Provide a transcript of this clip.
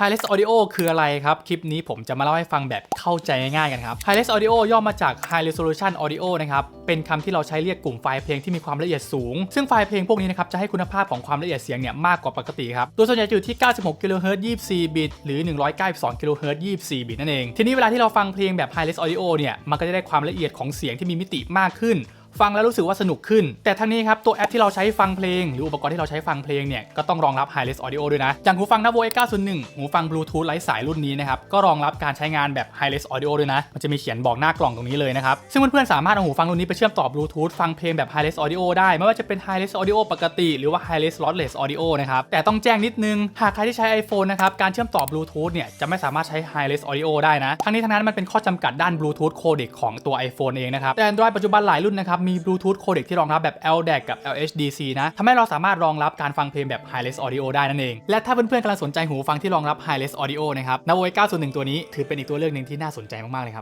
Hi-Res Audio คืออะไรครับ คลิปนี้ผมจะมาเล่าให้ฟังแบบเข้าใจง่ายๆกันครับ Hi-Res Audio ย่อมาจาก High Resolution Audio นะครับ เป็นคำที่เราใช้เรียกกลุ่มไฟล์เพลงที่มีความละเอียดสูง ซึ่งไฟล์เพลงพวกนี้นะครับ จะให้คุณภาพของความละเอียดเสียงเนี่ยมากกว่าปกติครับ โดยส่วนใหญ่อยู่ที่ 96 kHz 24 บิต หรือ 192 kHz 24 บิตนั่นเอง ทีนี้เวลาที่เราฟังเพลงแบบ Hi-Res Audio เนี่ย มันก็จะได้ความละเอียดของเสียงที่มีมิติมากขึ้น ฟังแล้วรู้สึกว่าสนุกขึ้น แต่ทั้งนี้ครับตัวแอปที่เราใช้ฟังเพลง หรืออุปกรณ์ที่เราใช้ฟังเพลงเนี่ยก็ต้องรองรับ Hi-Res Audio ด้วยนะ อย่างหูฟัง Navo X901 หูฟัง Bluetooth ไร้สายรุ่นนี้นะครับก็รองรับการใช้งานแบบ Hi-Res Audio ด้วยนะ มันจะมีเขียนบอกหน้ากล่องตรงนี้เลยนะครับซึ่งเพื่อนๆสามารถเอาหูฟังรุ่นนี้ไปเชื่อมต่อ Bluetooth ฟังเพลงแบบ Hi-Res Audio ได้ไม่ว่าจะเป็น Hi-Res Audio ปกติหรือว่า Hi-Res Lossless Audio นะครับแต่ต้องแจ้งนิดนึงหากใครที่ใช้ iPhone นะครับการเชื่อมต่อ Bluetooth เนี่ยจะไม่สามารถใช้ Hi-Res Audio ได้นะทั้งนี้ทั้งนั้นมันเป็นข้อจำกัดด้าน Bluetooth codec ของตัว iPhone เองนะครับแต่ Android ปัจจุบันหลายรุ่นนะครับมีบลูทูธโคเดกที่รองรับแบบ LDAC กับ LHDC นะทำให้เราสามารถรองรับการฟังเพลงแบบ Hi-Res Audio ได้นั่นเอง และถ้าเพื่อนๆกำลังสนใจหูฟังที่รองรับ Hi-Res Audio นะครับ Navo 901 ตัวนี้ถือเป็นอีกตัวเลือกหนึ่งที่น่าสนใจมากๆเลยครับ